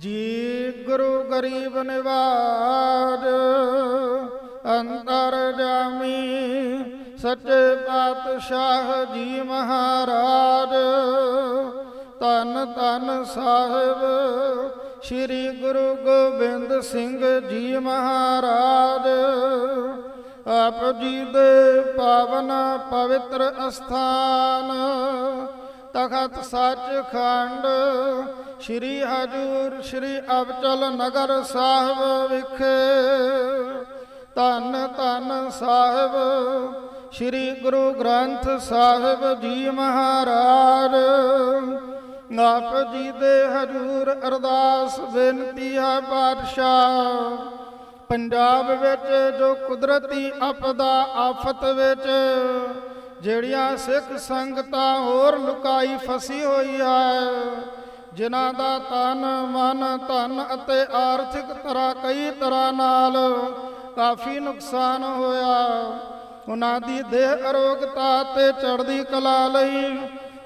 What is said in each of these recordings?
ਜੀ ਗੁਰੂ ਗਰੀਬ ਨਿਵਾਜ ਅੰਤਰ ਜਾਮੀ ਸੱਚੇ ਪਾਤਸ਼ਾਹ ਜੀ ਮਹਾਰਾਜ। ਤਨ ਤਨ ਸਾਹਿਬ ਸ੍ਰੀ ਗੁਰੂ ਗੋਬਿੰਦ ਸਿੰਘ ਜੀ ਮਹਾਰਾਜ। ਆਪ ਜੀ ਦੇ ਪਾਵਨ ਪਵਿੱਤਰ ਅਸਥਾਨ ਤਖਤ ਸੱਚਖੰਡ ਸ੍ਰੀ ਹਜੂਰ ਸ੍ਰੀ ਅਬਚਲ ਨਗਰ ਸਾਹਿਬ ਵਿਖੇ। ਧੰਨ ਧੰਨ ਸਾਹਿਬ ਸ੍ਰੀ ਗੁਰੂ ਗ੍ਰੰਥ ਸਾਹਿਬ ਜੀ ਮਹਾਰਾਜ। ਆਪ ਜੀ ਦੇ ਹਜੂਰ ਅਰਦਾਸ ਬੇਨਤੀ ਹੈ ਪਾਤਸ਼ਾਹ। ਪੰਜਾਬ ਵਿੱਚ ਜੋ ਕੁਦਰਤੀ ਆਪਦਾ ਆਫਤ ਵਿੱਚ ਜਿਹੜੀਆਂ ਸਿੱਖ ਸੰਗਤਾਂ ਹੋਰ ਲੁਕਾਈ ਫਸੀ ਹੋਈ ਹੈ ਜਿਨ੍ਹਾਂ ਦਾ ਤਨ, ਮਨ, ਧਨ ਅਤੇ ਆਰਥਿਕ ਤਰ੍ਹਾਂ ਕਈ ਤਰ੍ਹਾਂ ਨਾਲ ਕਾਫੀ ਨੁਕਸਾਨ ਹੋਇਆ। ਉਹਨਾਂ ਦੀ ਦੇਹ ਅਰੋਗਤਾ ਤੇ ਚੜ੍ਹਦੀ ਕਲਾ ਲਈ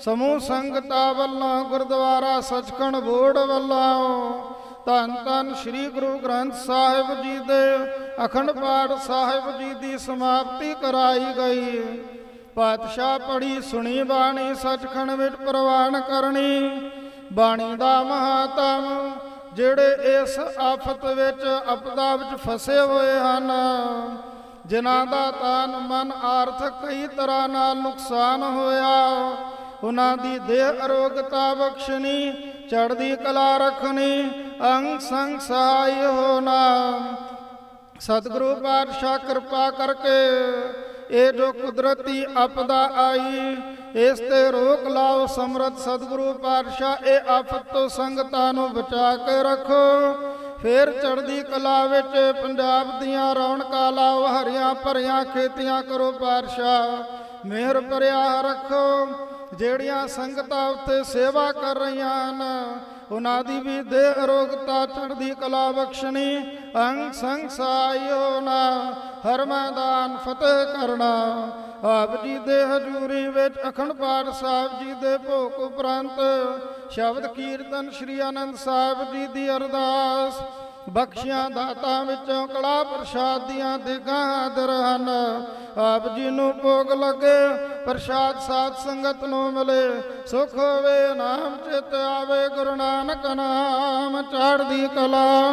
ਸਮੂਹ ਸੰਗਤਾਂ ਵੱਲੋਂ ਗੁਰਦੁਆਰਾ ਸਚਖੰਡ ਬੋਰਡ ਵੱਲੋਂ ਧੰਨ ਧੰਨ ਸ੍ਰੀ ਗੁਰੂ ਗ੍ਰੰਥ ਸਾਹਿਬ ਜੀ ਦੇ ਅਖੰਡ ਪਾਠ ਸਾਹਿਬ ਜੀ ਦੀ ਸਮਾਪਤੀ ਕਰਾਈ ਗਈ। ਪਾਤਸ਼ਾਹ ਪੜੀ ਸੁਣੀ, ਬਾਣੀ ਸਚਖੰਡ ਵਿੱਚ ਪ੍ਰਵਾਨ ਕਰਨੀ। ਬਾਣੀ ਦਾ ਮਹਾਤਮ, ਜਿਹੜੇ ਇਸ ਆਫਤ ਵਿੱਚ ਆਪਦਾ ਵਿੱਚ ਫਸੇ ਹੋਏ ਹਨ, ਜਿਨ੍ਹਾਂ ਦਾ ਤਨ ਮਨ ਆਰਥਿਕ ਕਈ ਤਰ੍ਹਾਂ ਨਾਲ ਨੁਕਸਾਨ ਹੋਇਆ। ਉਹਨਾਂ ਦੀ ਦੇਹ ਅਰੋਗਤਾ ਬਖਸ਼ਣੀ, ਚੜ੍ਹਦੀ ਕਲਾ ਰੱਖਣੀ, ਅੰਗ ਸੰਗ ਸਹਾਈ ਹੋਣਾ। ਸਤਿਗੁਰੂ ਪਾਤਸ਼ਾਹ ਕਿਰਪਾ ਕਰਕੇ ਇਹ ਜੋ ਕੁਦਰਤੀ ਆਪਦਾ ਆਈ, ਇਸ ਤੇ ਰੋਕ ਲਾਓ ਸਮਰਤ ਸਤਿਗੁਰੂ ਪਾਤਸ਼ਾਹ, ਇਹ ਆਫਤ ਤੋਂ ਸੰਗਤਾਂ ਨੂੰ ਬਚਾ ਕੇ ਰੱਖੋ। ਫੇਰ ਚੜ੍ਹਦੀ ਕਲਾ ਵਿੱਚ ਪੰਜਾਬ ਦੀਆਂ ਰੌਣਕਾਂ ਲਾਓ, ਹਰੀਆਂ ਭਰੀਆਂ ਖੇਤੀਆਂ ਕਰੋ ਪਾਤਸ਼ਾਹ। ਮਿਹਰ ਭਰਿਆ ਰੱਖੋ। ਜਿਹੜੀਆਂ ਸੰਗਤਾਂ ਉੱਤੇ ਸੇਵਾ ਕਰ ਰਹੀਆਂ ਹਨ, ਉਹਨਾਂ ਦੀ ਵੀ ਦੇਹ ਅਰੋਗਤਾ ਚੜ੍ਹਦੀ ਕਲਾ ਬਖਸ਼ਣੀ। ਅੰਗ ਸੰਗ ਸਾਇਓ ਨਾ ਹਰ ਮੈਦਾਨ ਫਤਿਹ ਕਰਨਾ। ਆਪ ਜੀ ਦੇ ਹਜ਼ੂਰੀ ਵਿੱਚ ਅਖੰਡ ਪਾਠ ਸਾਹਿਬ ਜੀ ਦੇ ਭੋਗ ਉਪਰੰਤ ਸ਼ਬਦ ਕੀਰਤਨ ਸ੍ਰੀ ਆਨੰਦ ਸਾਹਿਬ ਜੀ ਦੀ ਅਰਦਾਸ, ਬਖਸ਼ਿਆਂ ਦਾਤਾਂ ਵਿੱਚੋਂ ਕਲਾ ਪ੍ਰਸ਼ਾਦ ਦੀਆਂ ਦੇਗਾਂ ਹਾਜ਼ਰ ਹਨ। ਆਪ ਜੀ ਨੂੰ ਭੋਗ ਲੱਗੇ, ਪ੍ਰਸ਼ਾਦ ਸਾਧ ਸੰਗਤ ਨੂੰ ਮਿਲੇ। ਸੁਖ ਹੋਵੇ, ਨਾਮ ਚਿਤ ਆਵੇ, ਗੁਰੂ ਨਾਨਕ ਨਾਮ ਚੜ੍ਹਦੀ ਕਲਾ।